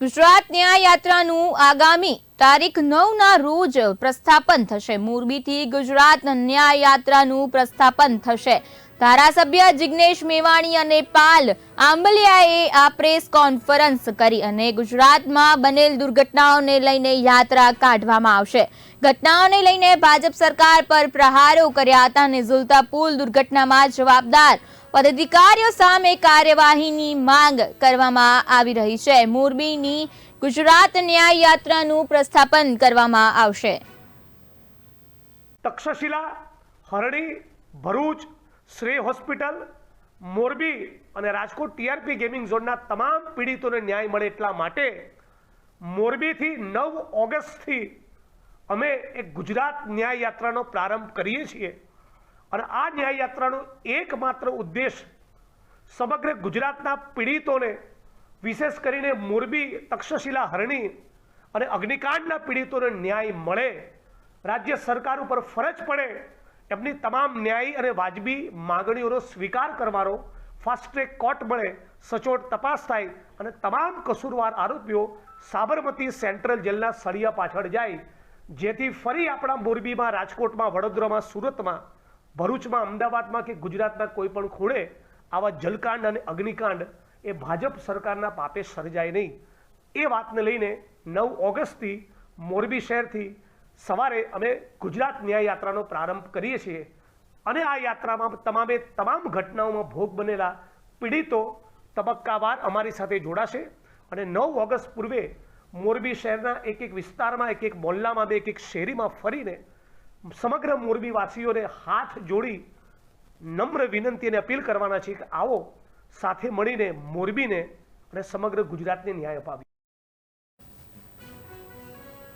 ગુજરાત ન્યાય યાત્રાનું આગામી તારીખ નવના રોજ પ્રસ્થાપન થશે. મોરબીથી ગુજરાત ન્યાય યાત્રાનું પ્રસ્થાપન થશે. ધારાસભ્ય જિગ્નેશ મેવાણી અને પાલ આંબલિયાએ આ પ્રેસ કોન્ફરન્સ કરી અને ગુજરાતમાં બનેલ દુર્ઘટનાઓને લઈને યાત્રા કાઢવામાં આવશે. ઘટનાઓને લઈને ભાજપ સરકાર પર પ્રહારો કર્યા હતા અને ઝુલતા પુલ દુર્ઘટનામાં જવાબદાર પદાધિકારીઓ સામે કાર્યવાહીની માંગ કરવામાં આવી રહી છે. મોરબીની ગુજરાત ન્યાય યાત્રાનું પ્રસ્થાપન કરવામાં આવશે. તક્ષશિલા, હરણી, ભરૂચ શ્રેય હોસ્પિટલ, મોરબી અને રાજકોટ ટીઆરપી ગેમિંગ ઝોનના તમામ પીડિતોને ન્યાય મળે એટલા માટે મોરબીથી નવ ઓગસ્ટથી અમે એક ગુજરાત ન્યાય યાત્રાનો પ્રારંભ કરીએ છીએ. અને આ ન્યાય યાત્રાનો એકમાત્ર ઉદ્દેશ સમગ્ર ગુજરાતના પીડિતોને, વિશેષ કરીને મોરબી તક્ષશિલા હરણી અને અગ્નિકાંડના પીડિતોને ન્યાય મળે. રાજ્ય સરકાર ઉપર ફરજ પડે એમની તમામ ન્યાયી અને વાજબી માગણીઓનો સ્વીકાર કરવાનો ફાસ્ટ ટ્રેક કોર્ટ મળે, સચોટ તપાસ થાય અને તમામ કસૂરવાર આરોપીઓ સાબરમતી સેન્ટ્રલ જેલના સળિયા પાછળ જાય, જેથી ફરી આપણા મોરબીમાં રાજકોટમાં, વડોદરામાં, સુરતમાં, ભરૂચમાં, અમદાવાદમાં કે ગુજરાતના કોઈ પણ ખૂણે આવા જલકાંડ અને અગ્નિકાંડ એ ભાજપ સરકારના પાપે સર્જાય નહીં. એ વાતને લઈને નવ ઓગસ્ટથી મોરબી શહેરથી સવારે અમે ગુજરાત ન્યાય યાત્રાનો પ્રારંભ કરીએ છીએ અને આ યાત્રામાં તમામે તમામ ઘટનાઓમાં ભોગ બનેલા પીડિતો તબક્કાવાર અમારી સાથે જોડાશે અને નવ ઓગસ્ટ પૂર્વે મોરબી શહેરના એક એક વિસ્તારમાં, એક એક મોહલ્લામાં બે એક એક શેરીમાં ફરીને સમગ્ર મોરબીવાસીઓને હાથ જોડી નમ્ર વિનંતી અને અપીલ કરવાના છે કે આવો સાથે મળીને મોરબીને અને સમગ્ર ગુજરાતને ન્યાય અપાવીએ.